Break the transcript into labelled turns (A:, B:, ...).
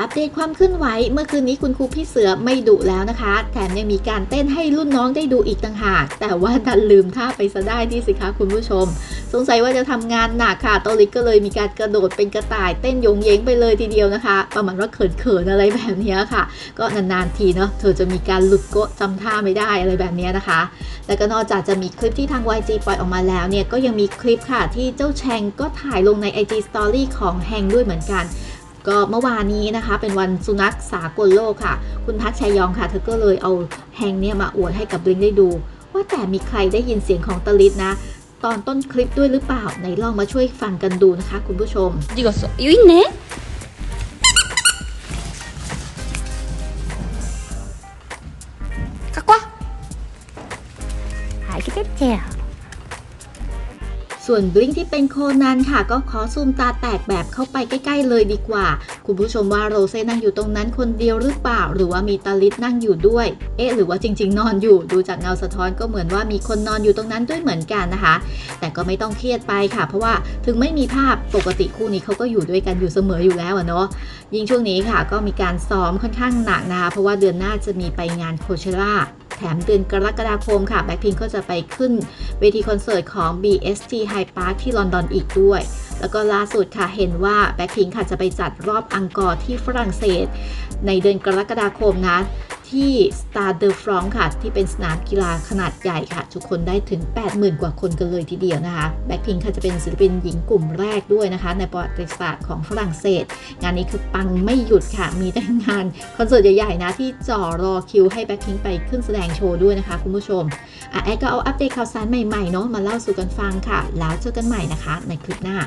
A: อัปเดตความเคลื่อนไหวเมื่อคืนนี้คุณครูพี่เสือไม่ดุแล้วนะคะ แถมยังมีการเต้นให้รุ่นน้องได้ดูอีกต่างหาก แต่ว่าดันลืมท่าไปซะได้นี่สิคะคุณผู้ชม สงสัยว่าจะทำงานหนักค่ะโตลิกก็เลยมีการกระโดดเป็นกระต่ายเต้นยงเย้งไปเลยทีเดียวนะคะ ประมาณว่าเขินๆอะไรแบบนี้ค่ะ ก็นานๆทีเนาะเธอจะมีการหลุดโกะจำท่าไม่ได้อะไรแบบนี้นะคะ แล้วก็นอกจากจะมีคลิปที่ทาง YG ปล่อยออกมาแล้วเนี่ยก็ยังมีคลิปค่ะที่เจ้าแชงก็ถ่ายลงใน IG Story ของแฮงด้วยเหมือนกัน ก็เมื่อวานนี้นะคะ เป็นวันสุนัขสากลโลกค่ะ คุณพัชชัยยองค่ะ เธอก็เลยเอาแฮงเนี่ยมาอวดให้กับเบงได้ดู ว่าแต่มีใครได้ยินเสียงของตลิดนะ ตอนต้นคลิปด้วยหรือเปล่าไหนลองมาช่วยฟังกันดูนะคะ คุณผู้ชม
B: ยี่ก็สายุ้ยเนะกักวะหายคิดเจ็
A: ส่วนบลิงที่เป็นโคนันค่ะ ก็ขอซูมตาแตกแบบเข้าไปใกล้ ๆ เลยดีกว่า คุณผู้ชมว่าโรเซ่นั่งอยู่ตรงนั้นคนเดียวหรือเปล่า หรือว่ามีตาลิสนั่งอยู่ด้วย เอ๊ะหรือว่าจริง ๆ นอนอยู่ ดูจากเงาสะท้อนก็เหมือนว่ามีคนนอนอยู่ตรงนั้นด้วยเหมือนกันนะคะ แต่ก็ไม่ต้องเครียดไปค่ะ เพราะว่าถึงไม่มีภาพปกติคู่นี้เขาก็อยู่ด้วยกันอยู่เสมออยู่แล้วเนาะยิ่งช่วงนี้ค่ะ ก็มีการซ้อมค่อนข้างหนักนะคะเพราะว่าเดือนหน้าจะมีไปงานโคเชล่า ถมเดือนกรกฎาคมค่ะแบ็คพิงก็จะไปขึ้นเวทีคอนเสิร์ตของ BST High Park ที่ลอนดอนอีกด้วย แล้วก็ล่าสุดค่ะเห็นว่าแบ็คพิงค่ะจะไปจัดรอบอังกอร์ที่ฝรั่งเศส ในเดือนกรกฎาคมนะ ที่ Stade de France ค่ะ ที่เป็นสนามกีฬาขนาดใหญ่ค่ะทุกคนได้ถึง 80,000 กว่าคนกันเลยทีเดียวนะคะแบ็คพิงค่ะจะเป็นศิลปินหญิงกลุ่มแรกด้วยนะคะ ในประวัติศาสตร์ของฝรั่งเศส งานนี้คือปังไม่หยุดค่ะ มีแต่งานคอนเสิร์ตใหญ่ๆนะ ที่จ่อรอคิวให้แบ็คพิงไปขึ้นแสดงโชว์ด้วยนะคะ คุณผู้ชมอะแอดก็เอาอัปเดตข่าวสารใหม่ๆเนาะมาเล่าสู่กันฟังค่ะ แล้วเจอกันใหม่นะคะ ในคลิปหน้า